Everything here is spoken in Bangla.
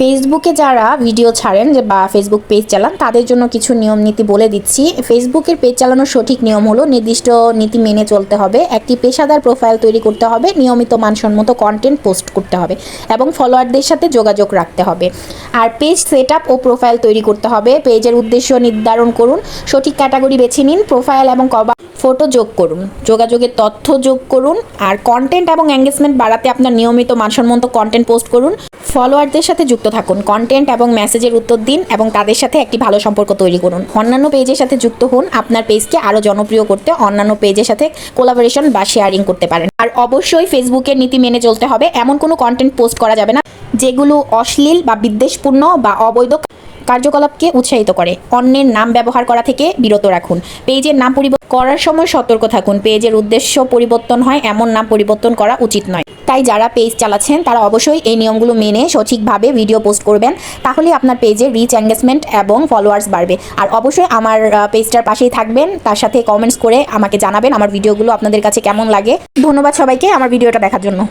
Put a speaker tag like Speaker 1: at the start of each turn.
Speaker 1: ফেসবুকে যারা ভিডিও ছাড়েন যে বা ফেসবুক পেজ চালান, তাদের জন্য কিছু নিয়ম নীতি বলে দিচ্ছি। ফেসবুকের পেজ চালানোর সঠিক নিয়ম হলো নির্দিষ্ট নীতি মেনে চলতে হবে, একটি পেশাদার প্রোফাইল তৈরি করতে হবে, নিয়মিত মানসম্মত কন্টেন্ট পোস্ট করতে হবে এবং ফলোয়ারদের সাথে যোগাযোগ রাখতে হবে। আর পেজ সেট ও প্রোফাইল তৈরি করতে হবে পেজের উদ্দেশ্য নির্ধারণ করুন, সঠিক ক্যাটাগরি বেছে নিন প্রোফাইল এবং কবা ফটো যোগ করুন, যোগাযোগের তথ্য যোগ করুন, আর কন্টেন্ট এবং এঙ্গেজমেন্ট বাড়াতে আপনার নিয়মিত মানসম্মত কন্টেন্ট পোস্ট করুন। ফলোয়ারদের সাথে যুক্ত থাকুন কন্টেন্ট এবং মেসেজের উত্তর দিন এবং তাদের সাথে একটি ভালো সম্পর্ক তৈরি করুন। অন্যান্য পেজের সাথে যুক্ত হন, আপনার পেজকে আরও জনপ্রিয় করতে অন্যান্য পেজের সাথে কোলাবোরেশন বা শেয়ারিং করতে পারেন। আর অবশ্যই ফেসবুকের নীতি মেনে চলতে হবে, এমন কোনো কন্টেন্ট পোস্ট করা যাবে না, যেগুলো অশ্লীল বা বিদ্বেষপূর্ণ বা অবৈধ কার্যকলাপকে উৎসাহিত করে। অন্যের নাম ব্যবহার করা থেকে বিরত রাখুন। পেজের নাম পরিবর্তন করার সময় সতর্ক থাকুন। পেজের উদ্দেশ্য পরিবর্তন হয়, এমন না পরিবর্তন করা উচিত নয়। তাই যারা পেজ চালাচ্ছেন, তারা অবশ্যই এই নিয়মগুলো মেনে সঠিকভাবে ভিডিও পোস্ট করবেন। তাহলে আপনার পেজে রিচ এঙ্গেজমেন্ট এবং ফলোয়ার্স বাড়বে। আর অবশ্যই আমার পেজটার পাশেই থাকবেন। তার সাথে কমেন্টস করে আমাকে জানাবেন আমার ভিডিওগুলো আপনাদের কাছে কেমন লাগে। ধন্যবাদ সবাইকে আমার ভিডিওটা দেখার জন্য।